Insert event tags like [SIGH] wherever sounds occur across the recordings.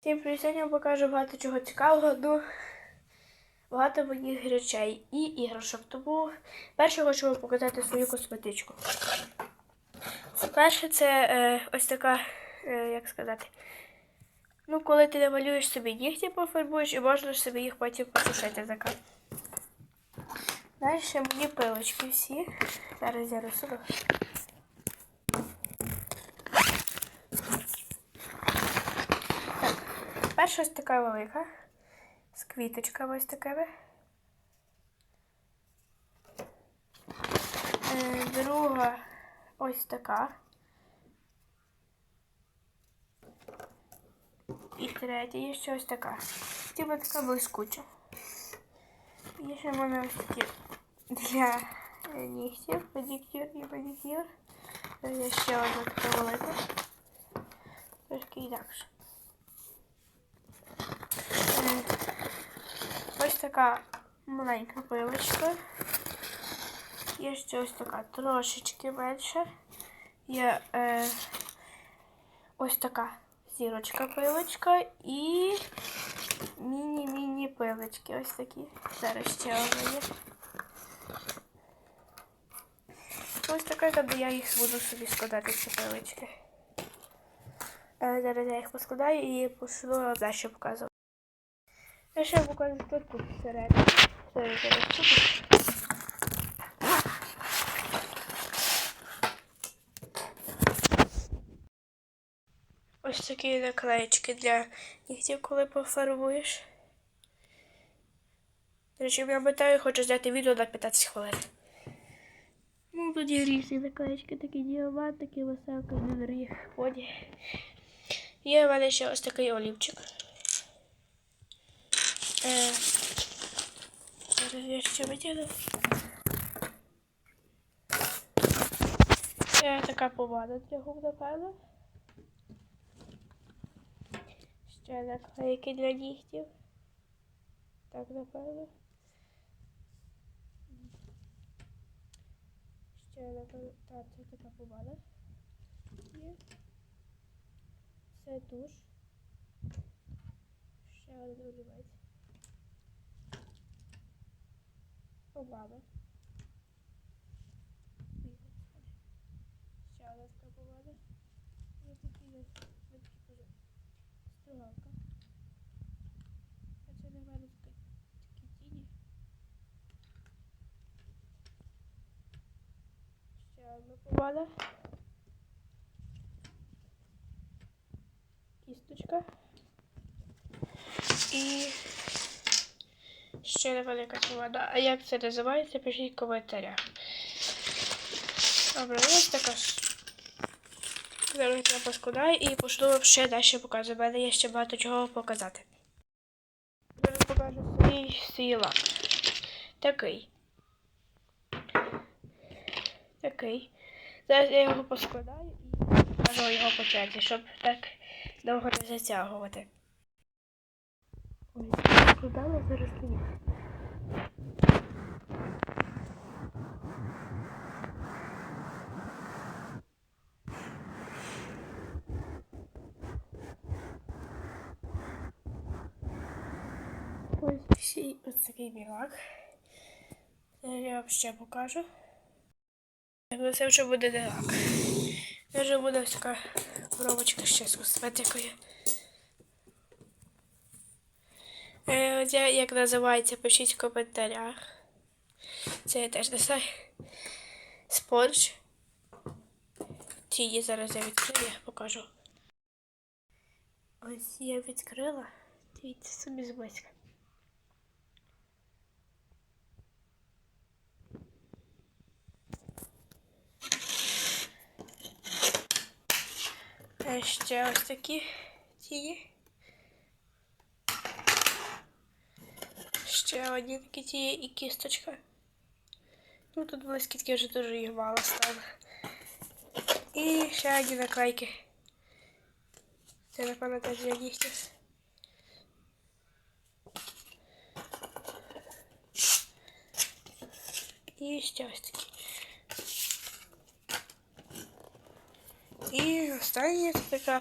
Всім привіт, сьогодні покажу багато чого цікавого, ну багато моїх речей і іграшок. Тому перше хочу вам показати свою косметичку. Перше це е, ось така, е, як сказати, ну, коли ти намалюєш собі нігті пофарбуєш і можна собі їх потім посушити така. Далі мої пилочки всі. Зараз я розсуну. Перша ось така велика. З квіточками ось такими. Е, Друга ось така. І третя є ще ось така. Типа така блискуча. Є ще в мене ось такі для е, нігтів, педикюр і педикюр. Е, Є ще одна така велика. Трошки інакше. Е, Ось така маленька пилочка. Є ще ось така трошечки менша. Є е, ось така зірочка пилочка і міні-міні пилочки. Ось такі. Зараз ще одна є. Ось така, коли я їх буду собі складати, ці пилочки. Е, Зараз я їх поскладаю і пошлю далі показувати. Я ще тут тут всередині. Зараз зараз тут. Ось такі наклеєчки для нігтів, коли пофарбуєш. До речі, я питаю, хочу зняти відео на 15 хвилин. Ну, є різні наклеєчки, такі діамант, такі веселки, недорогі ході. Є в мене ще ось такий олівчик. Е, Зараз я ще витягну. Це така помада для губ, напевно. Ще наклейки для нігтів. Так, напевно. Ще напевно. Так, це така помада. Є. Це туш. Ще один олівець. Помада. Ще одна така помада. І такі ось такі кажу. Стругалка. А це не мене такі тіні. Ще одна помада. Кісточка. І ще невелика помада. А як це називається, пишіть в коментарях. Добре, ось така. Зараз я поскладаю і пошлю ще далі показувати. У мене є ще багато чого показати. Зараз покажу свій, лак. Такий. Такий. Зараз я його поскладаю і покажу його по черзі, щоб так довго не затягувати. Складала зараз мені. Ось ось такий білак. Зараз я вам ще покажу. Ну, Це вже буде не. Це вже буде така коробочка ще з косметикою. Е, як називається, пишіть в коментарях. Це я теж не знаю. Спонж. Тіні зараз я відкрию, я покажу. Ось я відкрила. Дивіться собі зблизька. Е, Ще ось такі тіні. Ще одні такі тіні і кісточка. Ну тут блискітки вже дуже їх мало стало. І ще одні наклейки. Це, напевно, теж для нігтів. І ще ось такі. І остання це така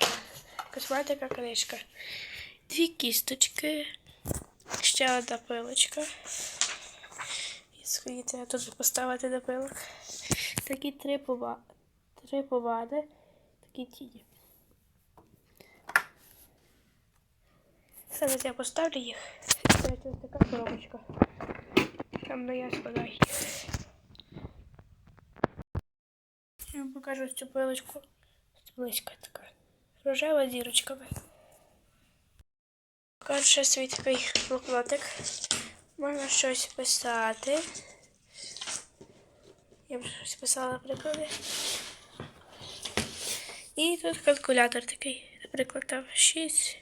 косметика книжка. дві кісточки, Ще одна пилочка. І сходіться тут поставити до пилок. Такі три пова... три повади, такі тіні. Зараз я поставлю їх. Це ось така коробочка. Там де я. Я вам покажу цю пилочку. Близько така. Рожева зірочками. Ще свій такий блокнотик. Можна щось писати. Я вже щось писала приклади. І тут калькулятор такий. Наприклад, там 6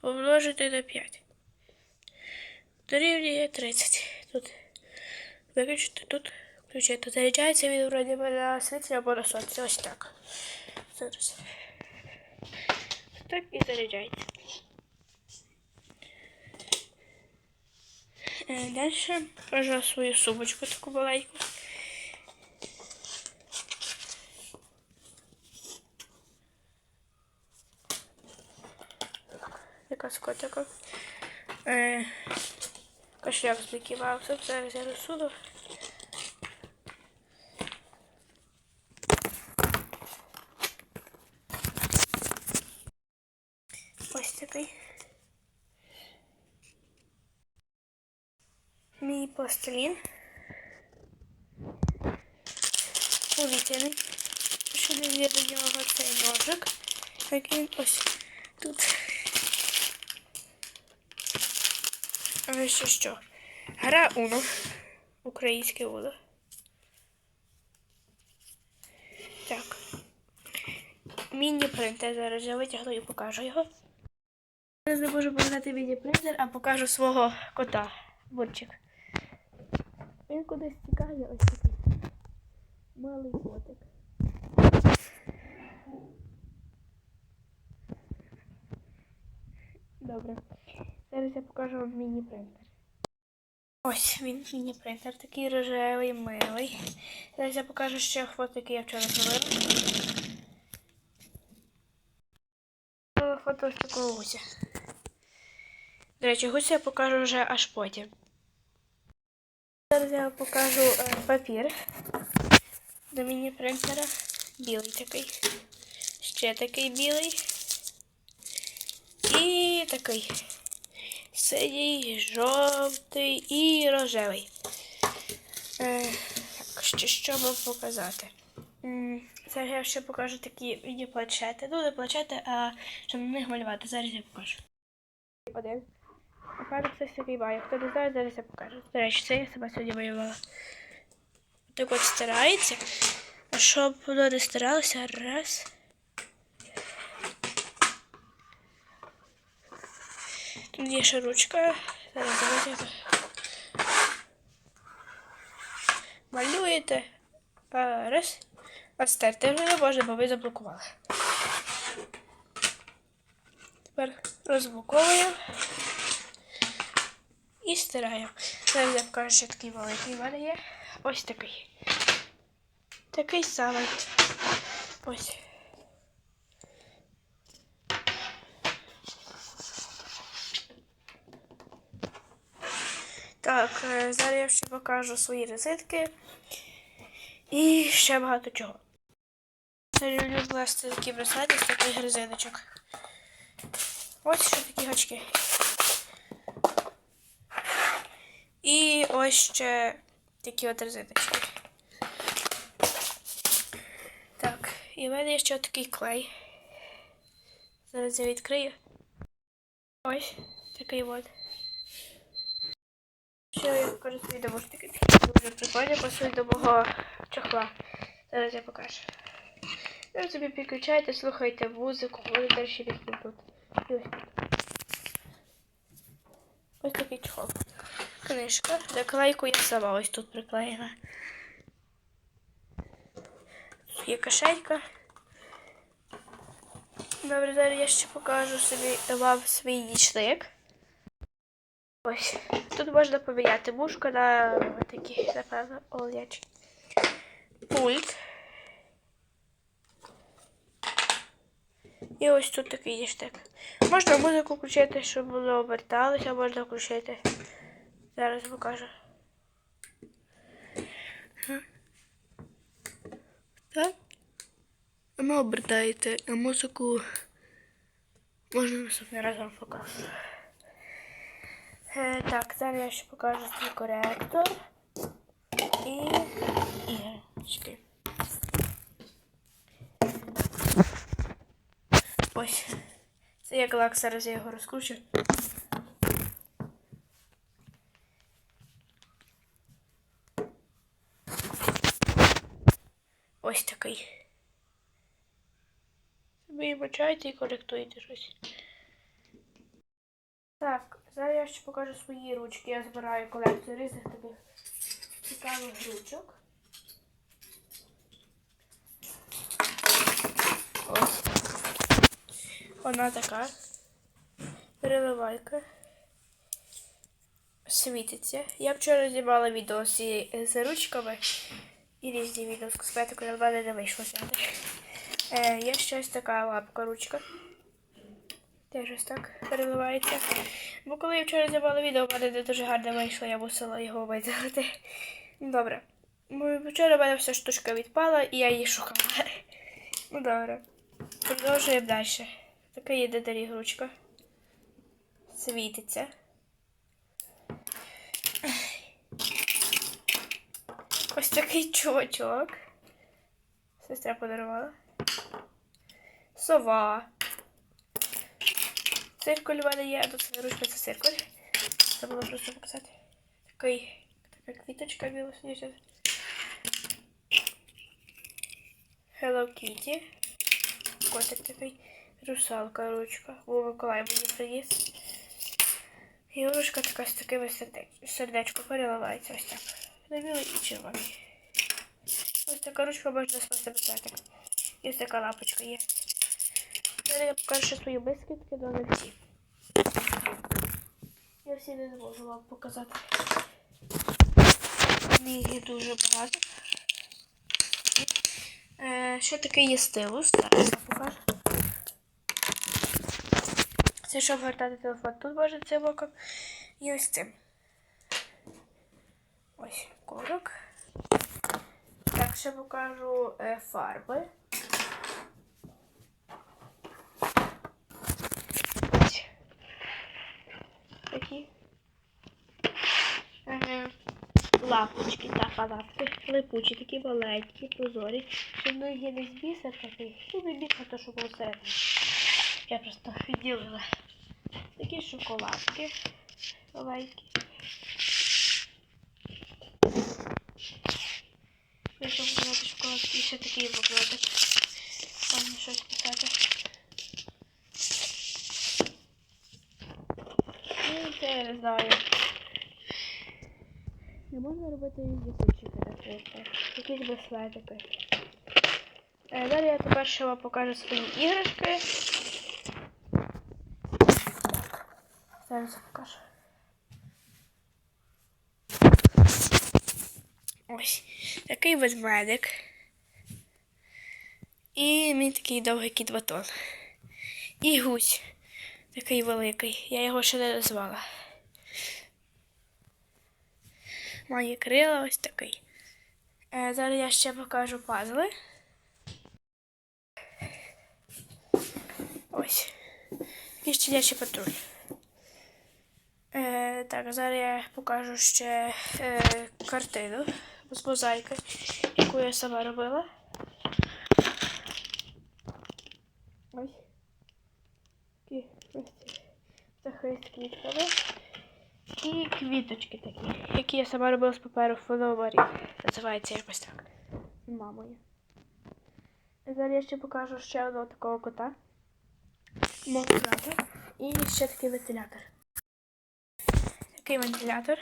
помножити на 5. Дорівнює 30. Тут виключити, тут включити. Заряджається він вроді би на світлі або на сонці. Ось так. Зараз. Так і заряджається. Е, Далі покажу свою сумочку таку маленьку. Яка з. Е, Кошляк з Мікі Маусом. Зараз я розсуну. Ось такий. Мій пластилін. Повітряний. Не є до нього цей ножик. Так він ось тут. А ще що? Гра Уно. Українське Уно. Так. Міні-принтер. Зараз я витягну і покажу його. Зараз не можу показати міні-принтер, а покажу свого кота. Бурчик. Він кудись тікає ось такий. Малий котик. Добре. Зараз я покажу вам міні-принтер. Ось він міні-принтер, такий рожевий, милий. Зараз я покажу ще фото, яке я вчора зробила. Фото ось такого гуся. До речі, гуся я покажу вже аж потім. Зараз я покажу е, папір до міні-принтера. Білий такий. Ще такий білий. І такий синій, жовтий і рожевий. Е, ще що вам показати? Зараз я ще покажу такі міні-планшети. Ну, не планшети, а щоб на них малювати. Зараз я покажу. Один. Напевно, хтось такий має. Хто не знає, зараз я покажу. До речі, це я себе сьогодні малювала. Так от старається. А щоб воно не старалося, раз. Тут є ще ручка. Зараз давайте. Малюєте. Раз. А стерти вже не можна, бо ви заблокували. Тепер розблоковуємо і стираємо. Зараз я покажу, що такий великий мене є. Ось такий. Такий самий. Ось. Так, е, зараз я ще покажу свої розетки і ще багато чого. Я люблю плести такі браслети з таких резиночок. Ось ще такі гачки. І ось ще такі от резиночки. Так, і в мене є ще такий клей. Зараз я відкрию. Ось такий от. Ще я покажу свої домушники. Дуже прикольно пасують до мого чохла. Зараз я покажу. Ви собі підключаєте, слухайте музику, вони далі їх ось тут. Ось такий чохол. Книжка. Наклейку я сама ось тут приклеїла. Є кишенька. Добре, зараз я ще покажу собі вам свій нічник. Ось. Тут можна поміняти мушку на такі, напевно, олячі. Пульт. І ось тут такий є штек. Можна музику включити, щоб воно оберталося, можна включити. Зараз покажу. Так. Воно обертається, а музику можна наступний раз вам покажу. Е, так, зараз я ще покажу свій коректор і іграшки. Ось. Це як лак, зараз я його розкручу. Ось такий. Ви бачаєте і коректуєте щось. Так, зараз я ще покажу свої ручки. Я збираю колекцію різних таких цікавих ручок. Ось. Вона така. Переливайка. Світиться. Я вчора знімала відео з ручками і різні відео з косметикою, але в мене не вийшло зняти. Е, є ще ось така лапка ручка. Теж ось так переливається. Бо коли я вчора знімала відео, в мене не дуже гарно вийшло, я мусила його видалити. Добре. Вчора в мене вся штучка відпала і я її шукала. Ну добре. Продовжуємо далі. Така є дедалі ручка. Світиться. Ось такий чувачок. Сестра подарувала. Сова. Циркуль в мене є, а тут ручка це циркуль. Це було просто показати. Такий, така квіточка білосніжна. Hello Kitty. Котик такий. Русалка ручка. О, Миколай мені приніс. І ручка така з такими сердеч- сердечко переливається ось так. На білий і червоний. Ось така ручка можна спасти писати. І ось така лапочка є. Я покажу свої бисквітки до всі. Я всі не зможу вам показати. Їх дуже багато. Е, ще такий є стилус. Зараз я покажу. Це щоб гортати телефон. Тут може цим боком. І ось цим. Ось корок. Так, ще покажу е, фарби. Ось. Такі. Е, лапочки та палатки. Липучі, такі маленькі, прозорі. Щоб ну є десь бісер такий. Ну, не бісер, то що було. Я просто відділила. Такі шоколадки маленькі. Вийшов показати шоколадки і ще такий блокнотик. Там щось писати. Ну, це я не знаю. Не можна робити діточки такі. Якісь браслетики. Е, Далі я тепер ще вам покажу свої іграшки. Зараз покажу. Ось такий ведмедик. І мій такий довгий кіт батон. І гусь такий великий. Я його ще не назвала. Має крила ось такий. Е, зараз я ще покажу пазли. Ось. І щенячий патруль. Е, так, зараз я покажу ще е, картину з мозаїки, яку я сама робила. Ось. Такі ось з квітками. І квіточки такі, які я сама робила з паперу фономарі. Називається якось так. Мамою. Зараз я ще покажу ще одного такого кота. Брата. І ще такий вентилятор. Такий вентилятор.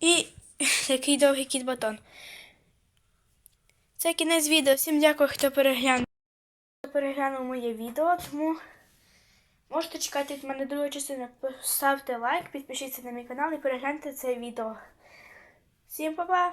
І [LAUGHS] такий довгий кіт батон. Це кінець відео. Всім дякую, хто переглянув. Хто переглянув моє відео, тому можете чекати від мене другої частини. Ставте лайк, підпишіться на мій канал і перегляньте це відео. Всім па-па!